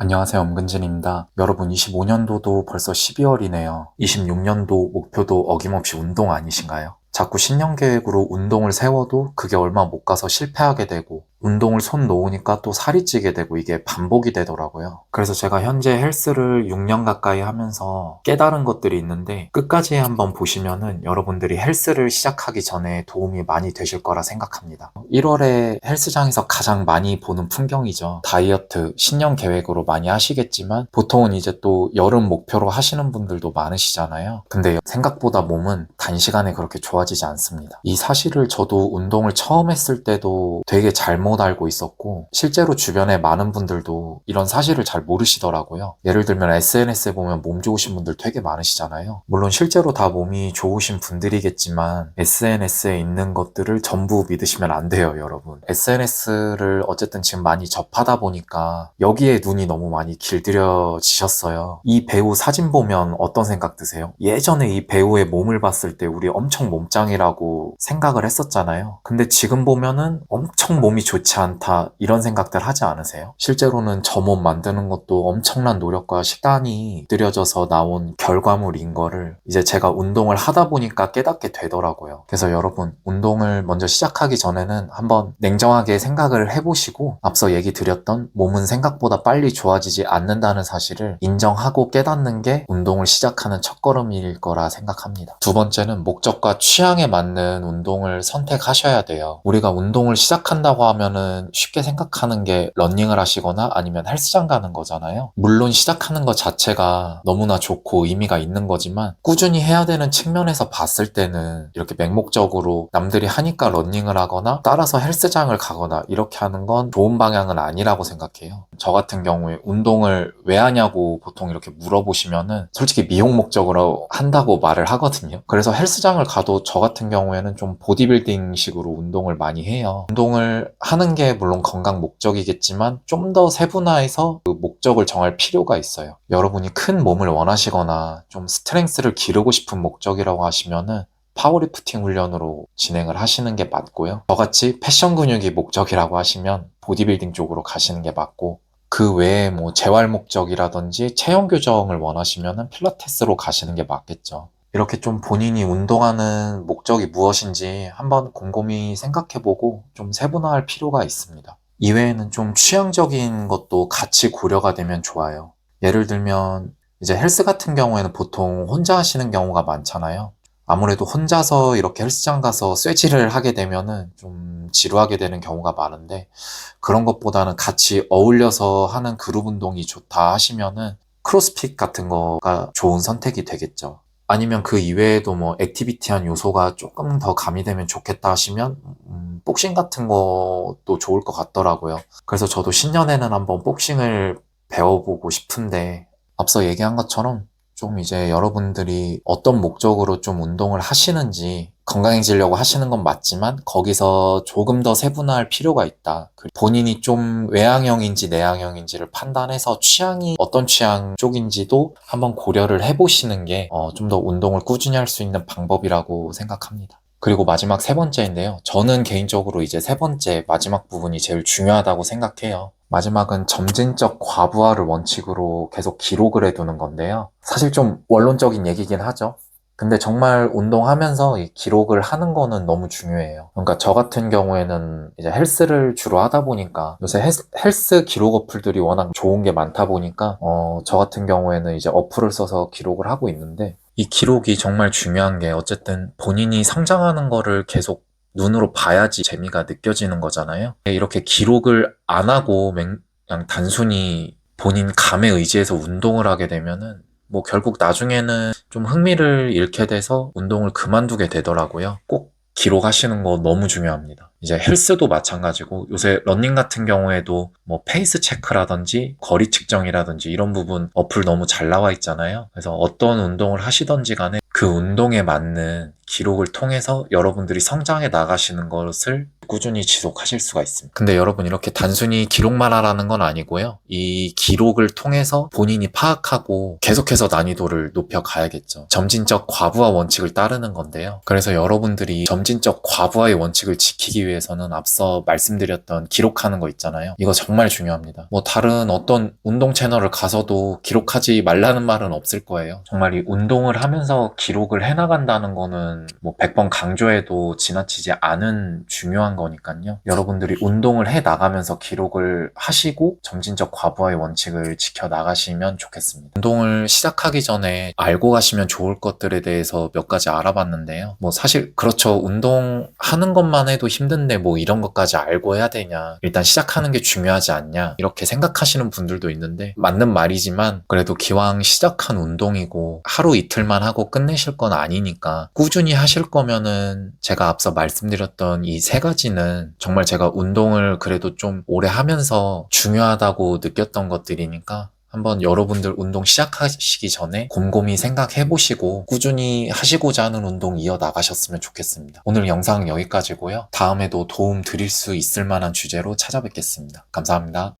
안녕하세요. 엄근진입니다. 여러분, 25년도도 벌써 12월이네요. 26년도 목표도 어김없이 운동 아니신가요? 자꾸 신년 계획으로 운동을 세워도 그게 얼마 못 가서 실패하게 되고, 운동을 손 놓으니까 또 살이 찌게 되고 이게 반복이 되더라고요. 그래서 제가 현재 헬스를 6년 가까이 하면서 깨달은 것들이 있는데 끝까지 한번 보시면은 여러분들이 헬스를 시작하기 전에 도움이 많이 되실 거라 생각합니다. 1월에 헬스장에서 가장 많이 보는 풍경이죠. 다이어트, 신년 계획으로 많이 하시겠지만 보통은 이제 또 여름 목표로 하시는 분들도 많으시잖아요. 근데 생각보다 몸은 단시간에 그렇게 좋아지지 않습니다. 이 사실을 저도 운동을 처음 했을 때도 되게 잘못 알고 있었고 실제로 주변에 많은 분들도 이런 사실을 잘 모르시더라고요. 예를 들면 SNS에 보면 몸 좋으신 분들 되게 많으시잖아요. 물론 실제로 다 몸이 좋으신 분들이겠지만 SNS에 있는 것들을 전부 믿으시면 안 돼요, 여러분. SNS를 어쨌든 지금 많이 접하다 보니까 여기에 눈이 너무 많이 길들여지셨어요. 이 배우 사진 보면 어떤 생각 드세요? 예전에 이 배우의 몸을 봤을 때 우리 엄청 몸짱이라고 생각을 했었잖아요. 근데 지금 보면은 엄청 몸이 좋지 않다 이런 생각들 하지 않으세요? 실제로는 저 몸 만드는 것도 엄청난 노력과 시간이 들여져서 나온 결과물인 거를 이제 제가 운동을 하다 보니까 깨닫게 되더라고요. 그래서 여러분 운동을 먼저 시작하기 전에는 한번 냉정하게 생각을 해보시고 앞서 얘기 드렸던 몸은 생각보다 빨리 좋아지지 않는다는 사실을 인정하고 깨닫는 게 운동을 시작하는 첫걸음일 거라 생각합니다. 두 번째는 목적과 취향에 맞는 운동을 선택하셔야 돼요. 우리가 운동을 시작한다고 하면 은 쉽게 생각하는 게 러닝을 하시거나 아니면 헬스장 가는 거잖아요. 물론 시작하는 것 자체가 너무나 좋고 의미가 있는 거지만 꾸준히 해야 되는 측면에서 봤을 때는 이렇게 맹목적으로 남들이 하니까 러닝을 하거나 따라서 헬스장을 가거나 이렇게 하는 건 좋은 방향은 아니라고 생각해요. 저 같은 경우에 운동을 왜 하냐고 보통 이렇게 물어보시면은 솔직히 미용 목적으로 한다고 말을 하거든요. 그래서 헬스장을 가도 저 같은 경우에는 좀 보디빌딩 식으로 운동을 많이 해요. 운동을 하는 게 물론 건강 목적이겠지만 좀 더 세분화해서 그 목적을 정할 필요가 있어요. 여러분이 큰 몸을 원하시거나 좀 스트렝스를 기르고 싶은 목적이라고 하시면은 파워리프팅 훈련으로 진행을 하시는 게 맞고요. 저같이 패션 근육이 목적이라고 하시면 보디빌딩 쪽으로 가시는 게 맞고 그 외에 뭐 재활 목적이라든지 체형 교정을 원하시면 필라테스로 가시는 게 맞겠죠. 이렇게 좀 본인이 운동하는 목적이 무엇인지 한번 곰곰이 생각해보고 좀 세분화할 필요가 있습니다. 이외에는 좀 취향적인 것도 같이 고려가 되면 좋아요. 예를 들면 이제 헬스 같은 경우에는 보통 혼자 하시는 경우가 많잖아요. 아무래도 혼자서 이렇게 헬스장 가서 쇠질을 하게 되면은 좀 지루하게 되는 경우가 많은데 그런 것보다는 같이 어울려서 하는 그룹 운동이 좋다 하시면은 크로스핏 같은 거가 좋은 선택이 되겠죠. 아니면 그 이외에도 뭐 액티비티한 요소가 조금 더 가미되면 좋겠다 하시면 음, 복싱 같은 것도 좋을 것 같더라고요. 그래서 저도 신년에는 한번 복싱을 배워보고 싶은데 앞서 얘기한 것처럼 좀 이제 여러분들이 어떤 목적으로 좀 운동을 하시는지 건강해지려고 하시는 건 맞지만 거기서 조금 더 세분화할 필요가 있다. 그 본인이 좀 외향형인지 내향형인지를 판단해서 취향이 어떤 취향 쪽인지도 한번 고려를 해보시는 게 좀 더 운동을 꾸준히 할 수 있는 방법이라고 생각합니다. 그리고 마지막 세 번째인데요. 저는 개인적으로 이제 세 번째 마지막 부분이 제일 중요하다고 생각해요. 마지막은 점진적 과부하를 원칙으로 계속 기록을 해두는 건데요. 사실 좀 원론적인 얘기긴 하죠. 근데 정말 운동하면서 이 기록을 하는 거는 너무 중요해요. 그러니까 저 같은 경우에는 이제 헬스를 주로 하다 보니까 요새 헬스, 헬스 기록 어플들이 워낙 좋은 게 많다 보니까 어, 저 같은 경우에는 이제 어플을 써서 기록을 하고 있는데 이 기록이 정말 중요한 게 어쨌든 본인이 성장하는 거를 계속 눈으로 봐야지 재미가 느껴지는 거잖아요. 이렇게 기록을 안 하고 맹- 그냥 단순히 본인 감에 의지해서 운동을 하게 되면은 뭐 결국 나중에는 좀 흥미를 잃게 돼서 운동을 그만두게 되더라고요. 꼭 기록하시는 거 너무 중요합니다. 이제 헬스도 마찬가지고 요새 러닝 같은 경우에도 뭐 페이스 체크라든지 거리 측정이라든지 이런 부분 어플 너무 잘 나와 있잖아요. 그래서 어떤 운동을 하시던지 간에 그 운동에 맞는 기록을 통해서 여러분들이 성장해 나가시는 것을 꾸준히 지속하실 수가 있습니다. 근데 여러분 이렇게 단순히 기록만 하라는 건 아니고요. 이 기록을 통해서 본인이 파악하고 계속해서 난이도를 높여 가야겠죠. 점진적 과부하 원칙을 따르는 건데요. 그래서 여러분들이 점진적 과부하의 원칙을 지키기 위해서는 앞서 말씀드렸던 기록하는 거 있잖아요. 이거 정말 중요합니다. 뭐 다른 어떤 운동 채널을 가서도 기록하지 말라는 말은 없을 거예요. 정말 이 운동을 하면서 기록을 해 나간다는 거는 뭐 100번 강조해도 지나치지 않은 중요한 거니까요. 여러분들이 운동을 해 나가면서 기록을 하시고 점진적 과부하의 원칙을 지켜 나가시면 좋겠습니다. 운동을 시작하기 전에 알고 가시면 좋을 것들에 대해서 몇 가지 알아봤는데요. 뭐 사실 그렇죠. 운동하는 것만 해도 힘든데 뭐 이런 것까지 알고 해야 되냐. 일단 시작하는 게 중요하지 않냐. 이렇게 생각하시는 분들도 있는데 맞는 말이지만 그래도 기왕 시작한 운동이고 하루 이틀만 하고 끝내실 건 아니니까 꾸준히 하실 거면은 제가 앞서 말씀드렸던 이 세 가지는 정말 제가 운동을 그래도 좀 오래 하면서 중요하다고 느꼈던 것들이니까 한번 여러분들 운동 시작하시기 전에 곰곰이 생각해 보시고 꾸준히 하시고자 하는 운동 이어 나가셨으면 좋겠습니다. 오늘 영상은 여기까지고요. 다음에도 도움 드릴 수 있을 만한 주제로 찾아뵙겠습니다. 감사합니다.